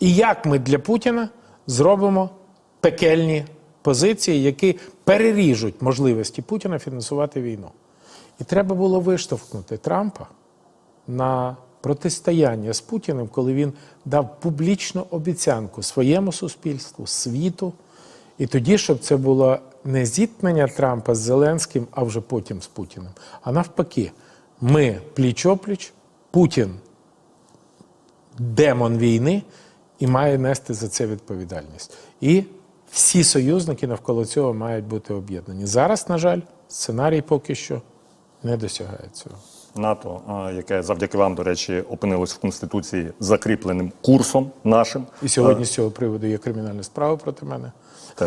І як ми для Путіна зробимо пекельні позиції, які переріжуть можливості Путіна фінансувати війну. І треба було виштовхнути Трампа на протистояння з Путіним, коли він дав публічну обіцянку своєму суспільству, світу. І тоді, щоб це було не зіткнення Трампа з Зеленським, а вже потім з Путіним. А навпаки, ми пліч-опліч, Путін демон війни і має нести за це відповідальність. І всі союзники навколо цього мають бути об'єднані. Зараз, на жаль, сценарій поки що не досягає цього. НАТО, яке завдяки вам, до речі, опинилось в конституції закріпленим курсом нашим. І сьогодні з цього приводу є кримінальна справа проти мене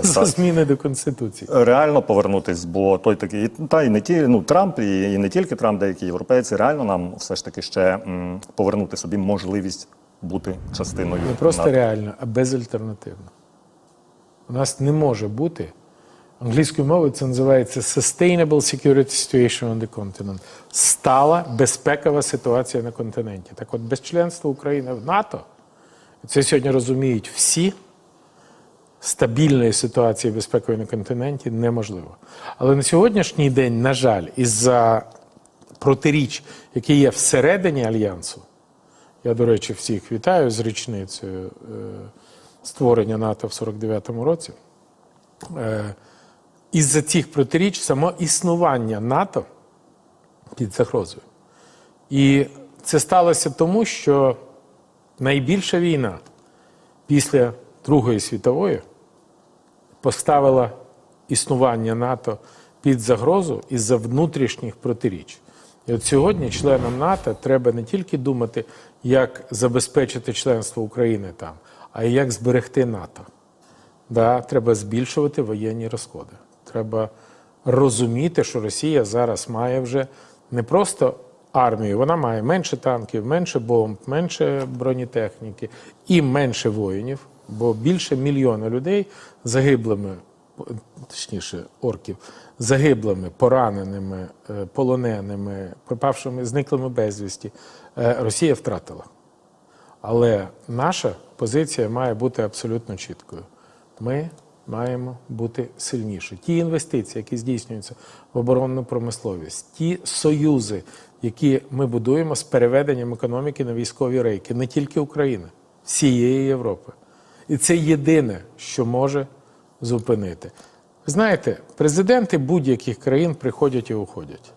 за зміни до конституції. Реально повернутись, бо той такий, та й не ті, ну Трамп, і, і не тільки Трамп, деякі європейці, реально нам все ж таки ще м, повернути собі можливість бути частиною. Не просто НАТО. реально, а безальтернативно. У нас не може бути. Англійською мовою це називається Sustainable Security Situation on the Continent. Стала безпекова ситуація на континенті. Так от, без членства України в НАТО, це сьогодні розуміють всі, стабільної ситуації безпекової на континенті неможливо. Але на сьогоднішній день, на жаль, із-за протиріч, які є всередині альянсу, я, до речі, всіх вітаю з річницею е, створення НАТО в 49-му році. Е, із-за цих протиріч само існування НАТО під загрозою. І це сталося тому, що найбільша війна після Другої світової поставила існування НАТО під загрозу із-за внутрішніх протиріч. І от сьогодні членам НАТО треба не тільки думати, як забезпечити членство України там, а й як зберегти НАТО. Да, треба збільшувати воєнні розходи. Треба розуміти, що Росія зараз має вже не просто армію, вона має менше танків, менше бомб, менше бронетехніки і менше воїнів, бо більше мільйона людей загиблими, точніше, орків, загиблими, пораненими, е, полоненими, пропавшими, зниклими безвісті, е, Росія втратила. Але наша позиція має бути абсолютно чіткою. Ми маємо бути сильніші. Ті інвестиції, які здійснюються в оборонну промисловість, ті союзи, які ми будуємо з переведенням економіки на військові рейки, не тільки України, всієї Європи. І це єдине, що може зупинити. Знаєте, президенти будь-яких країн приходять і уходять.